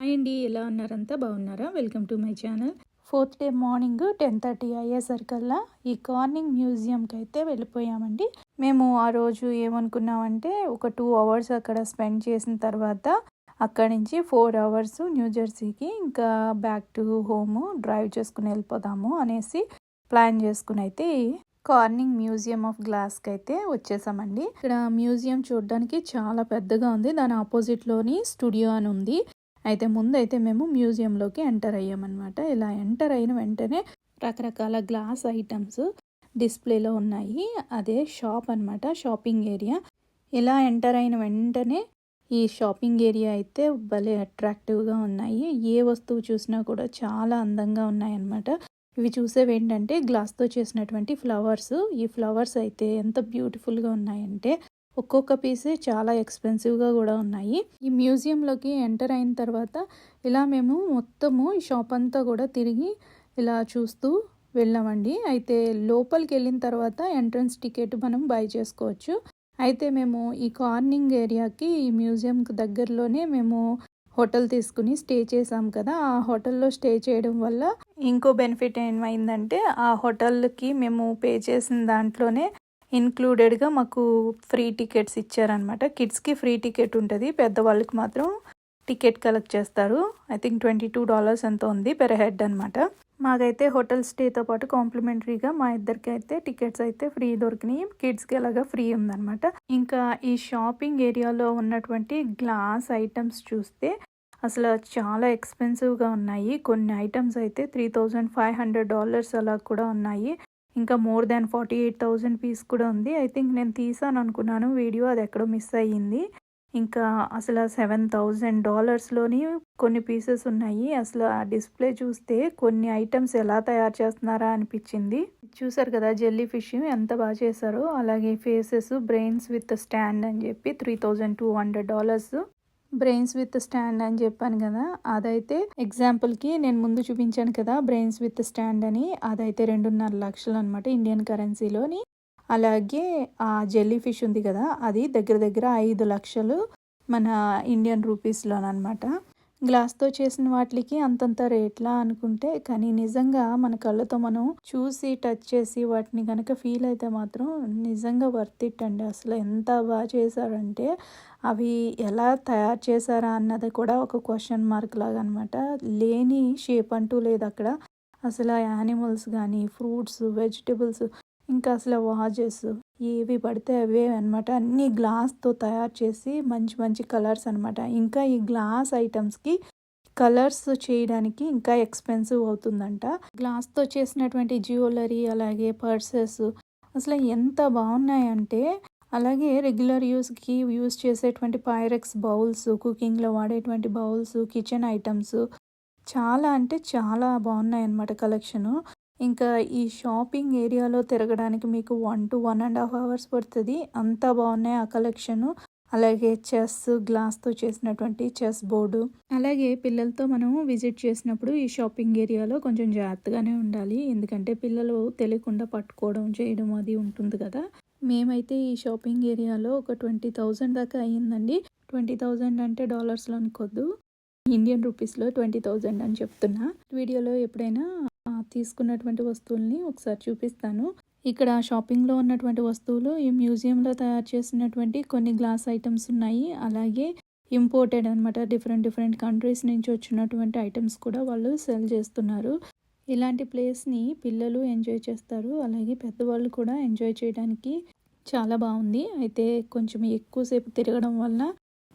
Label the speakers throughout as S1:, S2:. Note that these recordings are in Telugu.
S1: హాయ్ అండి ఎలా ఉన్నారంతా బాగున్నారా? Welcome to my channel fourth day morning ten thirty అయ్యేసరికల్లా ఈ కార్నింగ్ మ్యూజియంకి అయితే వెళ్ళిపోయామండి. మేము ఆ రోజు ఏమనుకున్నామంటే ఒక టూ అవర్స్ అక్కడ స్పెండ్ చేసిన తర్వాత అక్కడి నుంచి ఫోర్ అవర్స్ న్యూ జెర్సీకి ఇంకా బ్యాక్ టు హోమ్ డ్రైవ్ చేసుకుని వెళ్ళిపోదాము అనేసి ప్లాన్ చేసుకుని అయితే కార్నింగ్ మ్యూజియం ఆఫ్ గ్లాస్కి అయితే వచ్చేసామండి. ఇక్కడ మ్యూజియం చూడడానికి చాలా పెద్దగా ఉంది. దాని ఆపోజిట్లోని స్టూడియో అని ఉంది. అయితే ముందు అయితే మేము మ్యూజియంలోకి ఎంటర్ అయ్యామన్నమాట. ఇలా ఎంటర్ అయిన వెంటనే రకరకాల గ్లాస్ ఐటమ్స్ డిస్ప్లేలో ఉన్నాయి. అదే షాప్ అనమాట షాపింగ్ ఏరియా. ఇలా ఎంటర్ అయిన వెంటనే ఈ షాపింగ్ ఏరియా అయితే భలే అట్రాక్టివ్గా ఉన్నాయి. ఏ వస్తువు చూసినా కూడా చాలా అందంగా ఉన్నాయన్నమాట. ఇవి చూసేవి ఏంటంటే గ్లాస్తో చేసినటువంటి ఫ్లవర్స్. ఈ ఫ్లవర్స్ అయితే ఎంత బ్యూటిఫుల్గా ఉన్నాయంటే ఒక్కొక్క పీసే చాలా ఎక్స్పెన్సివ్గా కూడా ఉన్నాయి. ఈ మ్యూజియంలోకి ఎంటర్ అయిన తర్వాత ఇలా మేము మొత్తము ఈ షాప్ అంతా కూడా తిరిగి ఇలా చూస్తూ వెళ్ళామండి. అయితే లోపలికి వెళ్ళిన తర్వాత ఎంట్రన్స్ టికెట్ మనం బై చేసుకోవచ్చు. అయితే మేము ఈ కార్నింగ్ ఏరియాకి ఈ మ్యూజియంకి దగ్గరలోనే మేము హోటల్ తీసుకుని స్టే చేసాం కదా. ఆ హోటల్లో స్టే చేయడం వల్ల ఇంకో బెనిఫిట్ ఏమైందంటే ఆ హోటల్కి మేము పే చేసిన దాంట్లోనే ఇన్క్లూడెడ్గా మాకు ఫ్రీ టికెట్స్ ఇచ్చారనమాట కిడ్స్కి ఫ్రీ టికెట్ ఉంటుంది. పెద్దవాళ్ళకి మాత్రం టికెట్ కలెక్ట్ చేస్తారు. I think twenty two dollars ఎంత ఉంది పెర్ హెడ్ అనమాట మాకైతే హోటల్ స్టేతో పాటు కాంప్లిమెంటరీగా మా ఇద్దరికి అయితే టికెట్స్ అయితే ఫ్రీ దొరికినాయి. కిడ్స్కి అలాగా ఫ్రీ ఉందనమాట ఇంకా ఈ షాపింగ్ ఏరియాలో ఉన్నటువంటి గ్లాస్ ఐటమ్స్ చూస్తే అసలు చాలా ఎక్స్పెన్సివ్గా ఉన్నాయి. కొన్ని ఐటమ్స్ అయితే three thousand five hundred dollars అలా కూడా ఉన్నాయి. ఇంకా more than forty eight thousand piece కూడా ఉంది. ఐ థింక్ నేను తీసాను అనుకున్నాను వీడియో అది ఎక్కడో మిస్ అయ్యింది. ఇంకా అసలు సెవెన్ థౌజండ్ డాలర్స్లోని కొన్ని పీసెస్ ఉన్నాయి. అసలు ఆ డిస్ప్లే చూస్తే కొన్ని ఐటమ్స్ ఎలా తయారు చేస్తున్నారా అనిపించింది. చూసారు కదా జెల్లీ ఫిష్ ఎంత బాగా చేశారో. అలాగే ఫేసెస్ బ్రెయిన్స్ విత్ స్టాండ్ అని చెప్పి three thousand two hundred dollars brains withstand అని చెప్పాను కదా అదైతే ఎగ్జాంపుల్కి నేను ముందు చూపించాను కదా బ్రెయిన్స్ విత్ స్టాండ్ అని అదైతే రెండున్నర లక్షలు అనమాట ఇండియన్ కరెన్సీలోని అలాగే ఆ జెల్లీ ఫిష్ ఉంది కదా అది దగ్గర దగ్గర ఐదు లక్షలు మన ఇండియన్ రూపీస్లోనమాట గ్లాస్తో చేసిన వాటికి అంతంత రేట్లా అనుకుంటే కానీ నిజంగా మన కళ్ళతో మనం చూసి టచ్ చేసి వాటిని కనుక ఫీల్ అయితే మాత్రం నిజంగా వర్త్ ఇట్ అండి. అసలు ఎంత బాగా చేశారంటే అవి ఎలా తయారు చేశారా అన్నది కూడా ఒక క్వశ్చన్ మార్క్ లాగా అనమాట లేని షేప్ అంటూ లేదు అక్కడ. అసలు యానిమల్స్ కానీ ఫ్రూట్స్ వెజిటబుల్స్ ఇంకా అసలు వాజెస్ ఏవి పడితే అవే అనమాట అన్ని గ్లాస్తో తయారు చేసి మంచి మంచి కలర్స్ అనమాట ఇంకా ఈ గ్లాస్ ఐటమ్స్కి కలర్స్ చేయడానికి ఇంకా ఎక్స్పెన్సివ్ అవుతుందంట. గ్లాస్తో చేసినటువంటి జ్యువెలరీ అలాగే పర్సెస్ అసలు ఎంత బాగున్నాయంటే అలాగే రెగ్యులర్ యూస్కి యూస్ చేసేటువంటి పైరెక్స్ బౌల్స్ కుకింగ్లో వాడేటువంటి బౌల్స్ కిచెన్ ఐటమ్స్ చాలా అంటే చాలా బాగున్నాయి అన్నమాట కలెక్షను ఇంకా ఈ షాపింగ్ ఏరియాలో తిరగడానికి మీకు one to one and half hours పడుతుంది. అంతా బాగున్నాయి ఆ కలెక్షను అలాగే చెస్ గ్లాస్తో చేసినటువంటి చెస్ బోర్డు అలాగే పిల్లలతో మనం విజిట్ చేసినప్పుడు ఈ షాపింగ్ ఏరియాలో కొంచెం జాగ్రత్తగానే ఉండాలి. ఎందుకంటే పిల్లలు తెలియకుండా పట్టుకోవడం చేయడం అది ఉంటుంది కదా. మేమైతే ఈ షాపింగ్ ఏరియాలో ఒక ట్వంటీ థౌజండ్ దాకా అయ్యిందండి. ట్వంటీ థౌజండ్ అంటే డాలర్స్లో అనుకోద్దు. ఇండియన్ రూపీస్లో ట్వంటీ థౌజండ్ అని చెప్తున్నా. వీడియోలో ఎప్పుడైనా తీసుకున్నటువంటి వస్తువుల్ని ఒకసారి చూపిస్తాను. ఇక్కడ షాపింగ్లో ఉన్నటువంటి వస్తువులు ఈ మ్యూజియంలో తయారు చేసినటువంటి కొన్ని గ్లాస్ ఐటమ్స్ ఉన్నాయి. అలాగే ఇంపోర్టెడ్ అనమాట డిఫరెంట్ డిఫరెంట్ కంట్రీస్ నుంచి వచ్చినటువంటి ఐటమ్స్ కూడా వాళ్ళు సెల్ చేస్తున్నారు. ఇలాంటి ప్లేస్ని పిల్లలు ఎంజాయ్ చేస్తారు. అలాగే పెద్దవాళ్ళు కూడా ఎంజాయ్ చేయడానికి చాలా బాగుంది. అయితే కొంచెం ఎక్కువసేపు తిరగడం వల్ల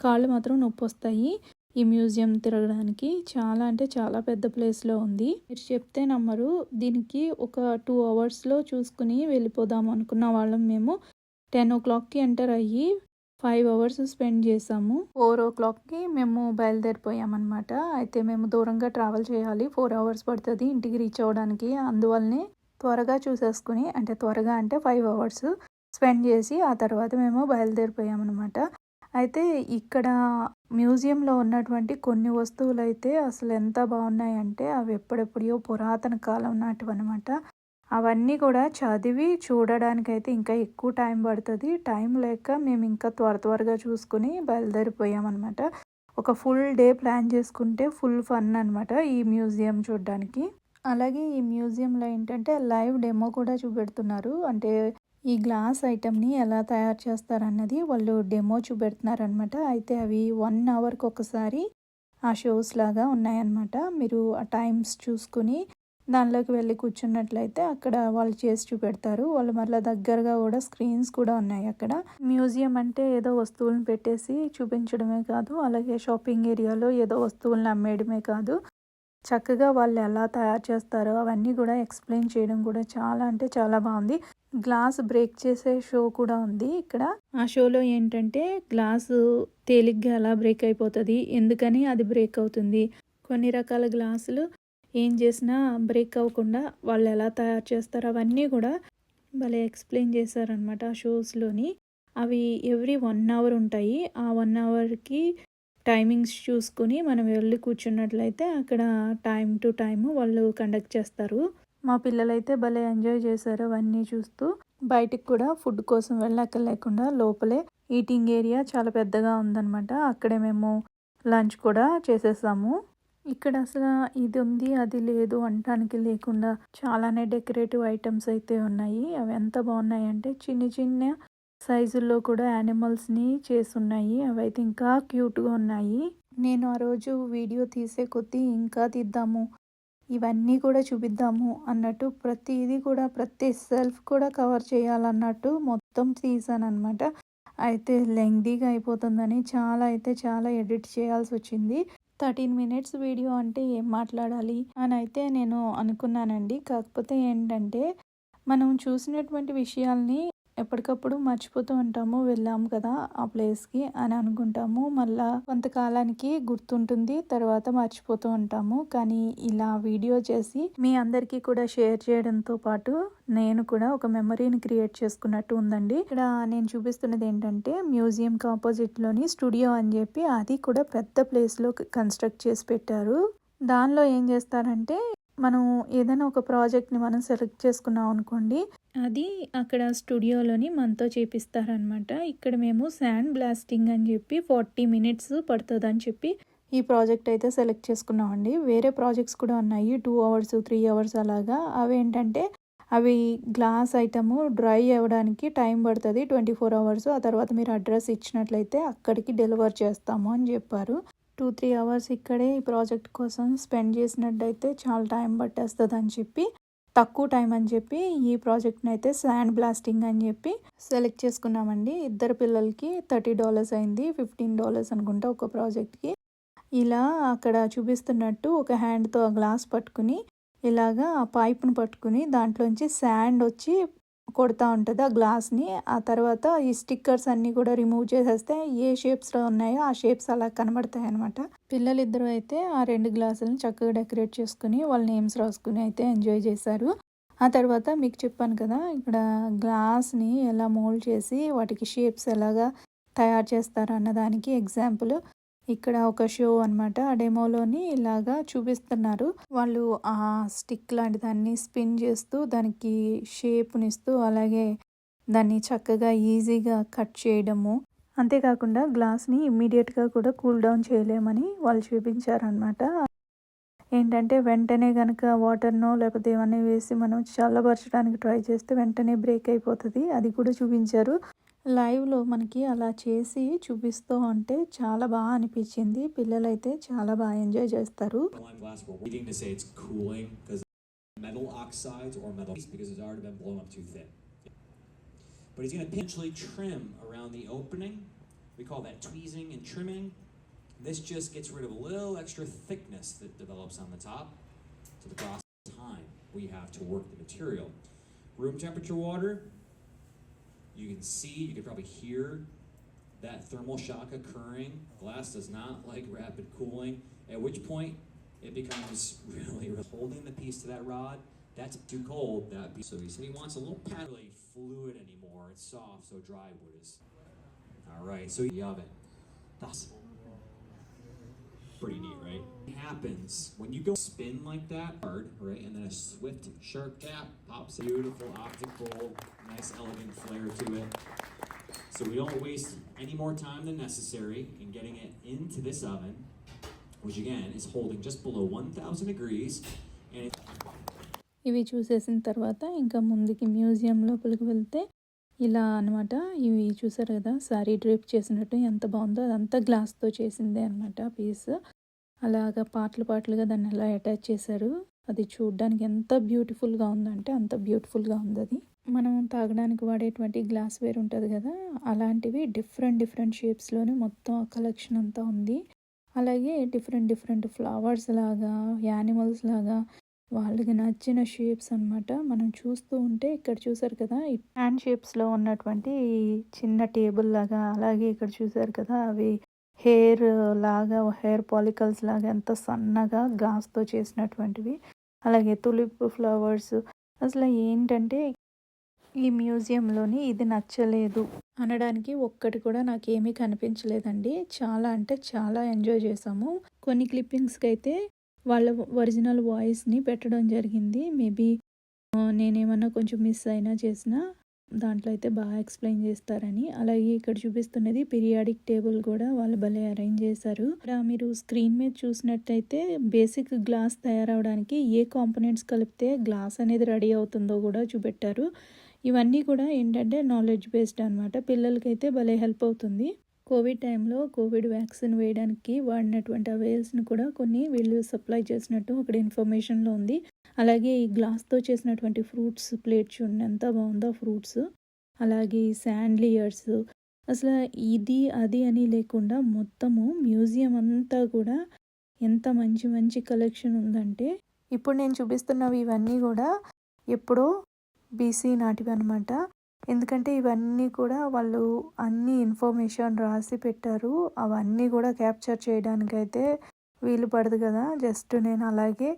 S1: కాళ్ళు మాత్రం నొప్పి వస్తాయి ఈ మ్యూజియం తిరగడానికి చాలా అంటే చాలా పెద్ద ప్లేస్లో ఉంది. మీరు చెప్తే నమ్మరు. దీనికి ఒక టూ అవర్స్లో చూసుకుని వెళ్ళిపోదాం అనుకున్న వాళ్ళం మేము. టెన్ ఓ క్లాక్కి ఎంటర్ అయ్యి ఫైవ్ అవర్స్ స్పెండ్ చేసాము ఫోర్ ఓ క్లాక్కి మేము బయలుదేరిపోయామన్నమాట. అయితే మేము దూరంగా ట్రావెల్ చేయాలి. ఫోర్ అవర్స్ పడుతుంది ఇంటికి రీచ్ అవ్వడానికి. అందువల్లనే త్వరగా చూసేసుకుని అంటే త్వరగా అంటే ఫైవ్ అవర్స్ స్పెండ్ చేసి ఆ తర్వాత మేము బయలుదేరిపోయామన్నమాట. అయితే ఇక్కడ మ్యూజియంలో ఉన్నటువంటి కొన్ని వస్తువులు అయితే అసలు ఎంత బాగున్నాయంటే అవి ఎప్పుడెప్పుడో పురాతన కాలం నాటివన్నమాట. అవన్నీ కూడా చదివి చూడడానికైతే ఇంకా ఎక్కువ టైం పడుతుంది. టైం లేక మేము ఇంకా త్వర త్వరగా చూసుకుని బయలుదేరిపోయామన్నమాట. ఒక ఫుల్ డే ప్లాన్ చేసుకుంటే ఫుల్ ఫన్ అనమాట ఈ మ్యూజియం చూడడానికి. అలాగే ఈ మ్యూజియంలో ఏంటంటే లైవ్ డెమో కూడా చూపెడుతున్నారు. అంటే ఈ గ్లాస్ ఐటమ్ని ఎలా తయారు చేస్తారన్నది వాళ్ళు డెమో చూపెడుతున్నారనమాట అయితే అవి వన్ అవర్కి ఒకసారి ఆ షోస్ లాగా ఉన్నాయన్నమాట. మీరు ఆ టైమ్స్ చూసుకుని దానిలోకి వెళ్ళి కూర్చున్నట్లయితే అక్కడ వాళ్ళు చేసి చూపెడతారు. వాళ్ళు మళ్ళీ దగ్గరగా కూడా స్క్రీన్స్ కూడా ఉన్నాయి అక్కడ. మ్యూజియం అంటే ఏదో వస్తువులను పెట్టేసి చూపించడమే కాదు అలాగే షాపింగ్ ఏరియాలో ఏదో వస్తువులను అమ్మేయడమే కాదు. చక్కగా వాళ్ళు ఎలా తయారు చేస్తారో అవన్నీ కూడా ఎక్స్ప్లెయిన్ చేయడం కూడా చాలా అంటే చాలా బాగుంది. గ్లాస్ బ్రేక్ చేసే షో కూడా ఉంది ఇక్కడ. ఆ షోలో ఏంటంటే గ్లాసు తేలిగ్గా ఎలా బ్రేక్ అయిపోతుంది. ఎందుకని అది బ్రేక్ అవుతుంది? కొన్ని రకాల గ్లాసులు ఏం చేసినా బ్రేక్ అవ్వకుండా వాళ్ళు ఎలా తయారు చేస్తారు అవన్నీ కూడా భలే ఎక్స్ప్లెయిన్ చేశారనమాట ఆ షోస్లోని. అవి ఎవ్రీ వన్ అవర్ ఉంటాయి. ఆ వన్ అవర్కి టైమింగ్స్ చూసుకుని మనం వెళ్ళి కూర్చున్నట్లయితే అక్కడ టైం టు టైము వాళ్ళు కండక్ట్ చేస్తారు. మా పిల్లలైతే భలే ఎంజాయ్ చేశారు అవన్నీ చూస్తూ. బయటికి కూడా ఫుడ్ కోసం వెళ్ళక లేకుండా లోపలే ఈటింగ్ ఏరియా చాలా పెద్దగా ఉందన్నమాట. అక్కడే మేము లంచ్ కూడా చేసేసాము. ఇక్కడ అసలు ఇది ఉంది అది లేదు అనటానికి లేకుండా చాలానే డెకరేటివ్ ఐటమ్స్ అయితే ఉన్నాయి. అవి ఎంత బాగున్నాయి అంటే చిన్న చిన్న సైజుల్లో కూడా యానిమల్స్ని చేసున్నాయి అవైతే ఇంకా క్యూట్గా ఉన్నాయి. నేను ఆ రోజు వీడియో తీసే కొద్దీ ఇంకా తీద్దాము. ఇవన్నీ కూడా చూపిద్దాము అన్నట్టు ప్రతిదీ కూడా ప్రతి సెల్ఫ్ కూడా కవర్ చేయాలన్నట్టు మొత్తం తీసాను అనమాట అయితే లెంగ్దీగా అయిపోతుందని చాలా అయితే చాలా ఎడిట్ చేయాల్సి వచ్చింది. థర్టీన్ మినిట్స్ వీడియో అంటే ఏం మాట్లాడాలి అని అయితే నేను అనుకున్నానండి. కాకపోతే ఏంటంటే మనం చూసినటువంటి విషయాల్ని ఎప్పటికప్పుడు మర్చిపోతూ ఉంటాము వెళ్ళాము కదా ఆ ప్లేస్కి అని అనుకుంటాము. మళ్ళా కొంతకాలానికి గుర్తుంటుంది తర్వాత మర్చిపోతూ ఉంటాము. కానీ ఇలా వీడియో చేసి మీ అందరికీ కూడా షేర్ చేయడంతో పాటు నేను కూడా ఒక మెమరీని క్రియేట్ చేసుకున్నట్టు ఉందండి. ఇక్కడ నేను చూపిస్తున్నది ఏంటంటే మ్యూజియం ఆపోజిట్లోని స్టూడియో అని చెప్పి అది కూడా పెద్ద ప్లేస్లో కన్స్ట్రక్ట్ చేసి పెట్టారు. దానిలో ఏం చేస్తారంటే మనం ఏదైనా ఒక ప్రాజెక్ట్ని మనం సెలెక్ట్ చేసుకున్నాం అనుకోండి. అది అక్కడ స్టూడియోలోని మనతో చేపిస్తారనమాట ఇక్కడ మేము శాండ్ బ్లాస్టింగ్ అని చెప్పి ఫార్టీ మినిట్స్ పడుతుంది అని చెప్పి ఈ ప్రాజెక్ట్ అయితే సెలెక్ట్ చేసుకున్నామండి. వేరే ప్రాజెక్ట్స్ కూడా ఉన్నాయి. టూ అవర్స్ త్రీ అవర్స్ అలాగా. అవి ఏంటంటే అవి గ్లాస్ ఐటము డ్రై అవ్వడానికి టైం పడుతుంది ట్వంటీ ఫోర్ అవర్స్. ఆ తర్వాత మీరు అడ్రస్ ఇచ్చినట్లయితే అక్కడికి డెలివర్ చేస్తాము అని చెప్పారు. టూ త్రీ అవర్స్ ఇక్కడే ఈ ప్రాజెక్ట్ కోసం స్పెండ్ చేసినట్టయితే చాలా టైం పట్టేస్తుంది అని చెప్పి తక్కువ టైం అని చెప్పి ఈ ప్రాజెక్ట్ని అయితే శాండ్ బ్లాస్టింగ్ అని చెప్పి సెలెక్ట్ చేసుకున్నామండి. ఇద్దరు పిల్లలకి థర్టీ డాలర్స్ అయింది ఫిఫ్టీన్ డాలర్స్ అనుకుంటా ఒక ప్రాజెక్ట్కి. ఇలా అక్కడ చూపిస్తున్నట్టు ఒక హ్యాండ్తో గ్లాస్ పట్టుకుని ఇలాగా ఆ పైప్ను పట్టుకుని దాంట్లోంచి శాండ్ వచ్చి కొడతా ఉంటుంది ఆ గ్లాస్ని. ఆ తర్వాత ఈ స్టిక్కర్స్ అన్నీ కూడా రిమూవ్ చేసేస్తే ఏ షేప్స్లో ఉన్నాయో ఆ షేప్స్ అలా కనబడతాయి అనమాట పిల్లలిద్దరూ అయితే ఆ రెండు గ్లాసులను చక్కగా డెకరేట్ చేసుకుని వాళ్ళ నేమ్స్ రాసుకుని అయితే ఎంజాయ్ చేశారు. ఆ తర్వాత మీకు చెప్పాను కదా ఇక్కడ గ్లాస్ని ఎలా మోల్డ్ చేసి వాటికి షేప్స్ ఎలాగా తయారు చేస్తారు అన్నదానికి ఎగ్జాంపుల్. ఇక్కడ ఒక షో అనమాట ఆ డెమోలోని ఇలాగా చూపిస్తున్నారు. వాళ్ళు ఆ స్టిక్ లాంటి దాన్ని స్పిన్ చేస్తూ దానికి షేప్నిస్తూ అలాగే దాన్ని చక్కగా ఈజీగా కట్ చేయడము. అంతేకాకుండా గ్లాస్ని ఇమ్మీడియట్గా కూడా కూల్ డౌన్ చేయలేమని వాళ్ళు చూపించారనమాట ఏంటంటే వెంటనే కనుక వాటర్నో లేకపోతే ఏమన్నా వేసి మనం చల్లబరచడానికి ట్రై చేస్తే వెంటనే బ్రేక్ అయిపోతుంది. అది కూడా చూపించారు. లైవ్లో మనకి అలా చేసి చూపిస్తూ ఉంటే చాలా బాగా అనిపించింది పిల్లలైతే చాలా బాగా ఎంజాయ్ చేస్తారు
S2: metal oxides or metal because it's already been blown up too thin. But he's going to potentially trim around the opening. We call that tweezing and trimming. This just gets rid of a little extra thickness that develops on the top. So the process time we have to work the material. Room temperature water, you can see, you can probably hear that thermal shock occurring. Glass does not like rapid cooling, at which point it becomes really, really holding the piece to that rod. That's too cold. That piece. So he said he wants a little pad, really fluid anymore. It's soft, so dry wood is. All right, so the oven. That's pretty neat, right? It happens when you go spin like that hard, right, and then a swift, sharp tap pops. a Beautiful optical, nice, elegant flair to it. So we don't waste any more time than necessary in getting it into this oven, which again is holding just below 1000 degrees. And it,
S1: ఇవి చూసేసిన తర్వాత ఇంకా ముందుకి మ్యూజియం లోపలికి వెళ్తే ఇలా అనమాట ఇవి చూసారు కదా సారీ డ్రేప్ చేసినట్టు ఎంత బాగుందో అదంతా గ్లాస్తో చేసిందే అనమాట పీస్. అలాగా పాటలు పాటలుగా దాన్ని అలా అటాచ్ చేశారు. అది చూడడానికి ఎంత బ్యూటిఫుల్గా ఉందంటే అంత బ్యూటిఫుల్గా ఉంది అది. మనం తాగడానికి వాడేటువంటి గ్లాస్ వేర్ ఉంటుంది కదా అలాంటివి డిఫరెంట్ డిఫరెంట్ షేప్స్లోనే మొత్తం ఆ కలెక్షన్ అంతా ఉంది. అలాగే డిఫరెంట్ డిఫరెంట్ ఫ్లవర్స్ లాగా యానిమల్స్ లాగా వాళ్ళకి నచ్చిన షేప్స్ అనమాట మనం చూస్తూ ఉంటే ఇక్కడ చూసారు కదా ఈ హ్యాండ్ షేప్స్లో ఉన్నటువంటి ఈ చిన్న టేబుల్ లాగా అలాగే ఇక్కడ చూసారు కదా అవి హెయిర్ లాగా హెయిర్ పాలికల్స్ లాగా ఎంత సన్నగా గ్లాస్తో చేసినటువంటివి. అలాగే తులిప్ ఫ్లవర్స్ అసలు ఏంటంటే ఈ మ్యూజియంలోని ఇది నచ్చలేదు అనడానికి ఒక్కటి కూడా నాకేమీ కనిపించలేదండి. చాలా అంటే చాలా ఎంజాయ్ చేసాము. కొన్ని క్లిప్పింగ్స్కి అయితే వాళ్ళ ఒరిజినల్ వాయిస్ని పెట్టడం జరిగింది. మేబీ నేనేమన్నా కొంచెం మిస్ అయినా చేసినా దాంట్లో అయితే బాగా ఎక్స్ప్లెయిన్ చేస్తారని. అలాగే ఇక్కడ చూపిస్తున్నది పీరియాడిక్ టేబుల్ కూడా వాళ్ళు భలే అరేంజ్ చేశారు. ఇక్కడ మీరు స్క్రీన్ మీద చూసినట్టయితే బేసిక్ గ్లాస్ తయారవడానికి ఏ కాంపోనెంట్స్ కలిపితే గ్లాస్ అనేది రెడీ అవుతుందో కూడా చూపెట్టారు. ఇవన్నీ కూడా ఏంటంటే నాలెడ్జ్ బేస్డ్ అనమాట పిల్లలకైతే భలే హెల్ప్ అవుతుంది. కోవిడ్ టైంలో కోవిడ్ వ్యాక్సిన్ వేయడానికి వాడినటువంటి ఆ వేల్స్ని కూడా కొన్ని వీళ్ళు సప్లై చేసినట్టు అక్కడ ఇన్ఫర్మేషన్లో ఉంది. అలాగే ఈ గ్లాస్తో చేసినటువంటి ఫ్రూట్స్ ప్లేట్ చూడండి ఎంత బాగుందో ఫ్రూట్స్. అలాగే శాండ్లియర్స్ అసలు ఇది అది అని లేకుండా మొత్తము మ్యూజియం అంతా కూడా ఎంత మంచి మంచి కలెక్షన్ ఉందంటే ఇప్పుడు నేను చూపిస్తున్నవి ఇవన్నీ కూడా ఎప్పుడో బీసీ నాటివి అనమాట ఎందుకంటే ఇవన్నీ కూడా వాళ్ళు అన్ని ఇన్ఫర్మేషన్ రాసి పెట్టారు. అవన్నీ కూడా క్యాప్చర్ చేయడానికైతే వీలు పడదు కదా. జస్ట్ నేను అలాగే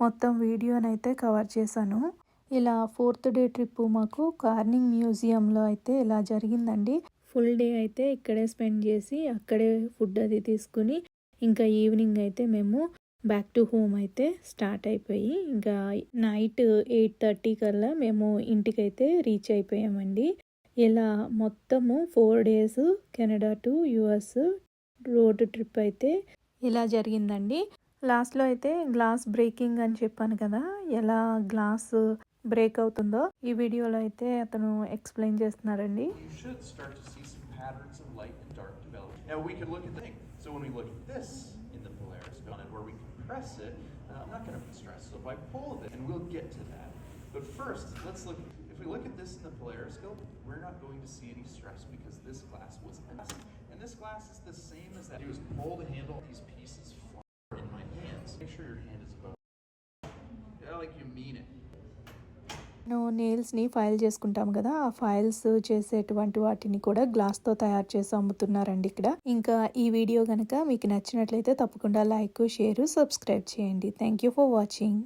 S1: మొత్తం వీడియోనైతే కవర్ చేశాను. ఇలా ఫోర్త్ డే ట్రిప్ మాకు కార్నింగ్ మ్యూజియంలో అయితే ఇలా జరిగిందండి. ఫుల్ డే అయితే ఇక్కడే స్పెండ్ చేసి అక్కడే ఫుడ్ అది తీసుకుని ఇంకా ఈవినింగ్ అయితే మేము బ్యాక్ టు హోమ్ అయితే స్టార్ట్ అయిపోయి ఇంకా నైట్ ఎయిట్ థర్టీ కల్లా మేము ఇంటికైతే రీచ్ అయిపోయామండి ఇలా మొత్తము four days Canada to US road trip అయితే ఇలా జరిగిందండి లాస్ట్లో అయితే గ్లాస్ బ్రేకింగ్ అని చెప్పాను కదా ఎలా గ్లాస్ బ్రేక్ అవుతుందో ఈ వీడియోలో అయితే అతను ఎక్స్ప్లెయిన్ చేస్తున్నారండి.
S3: Now we can look at the thing. So when we look at this it, where we compress it, uh, I'm not going to stress. So if I pull this, and we'll get to that. But first, let's look. If we look at this in the polariscope, we're not going to see any stress because this glass was glass, and this glass is the same as that. Do is pull the handle. These pieces fly in my hands. Make sure your hand is above. Yeah, like you mean it.
S1: నేను నెయిల్స్ని ఫైల్ చేసుకుంటాం కదా ఆ ఫైల్స్ చేసేటువంటి వాటిని కూడా గ్లాస్తో తయారు చేసి అమ్ముతున్నారండి ఇక్కడ. ఇంకా ఈ వీడియో కనుక మీకు నచ్చినట్లయితే తప్పకుండా లైక్ షేర్ సబ్స్క్రైబ్ చేయండి. Thank you for watching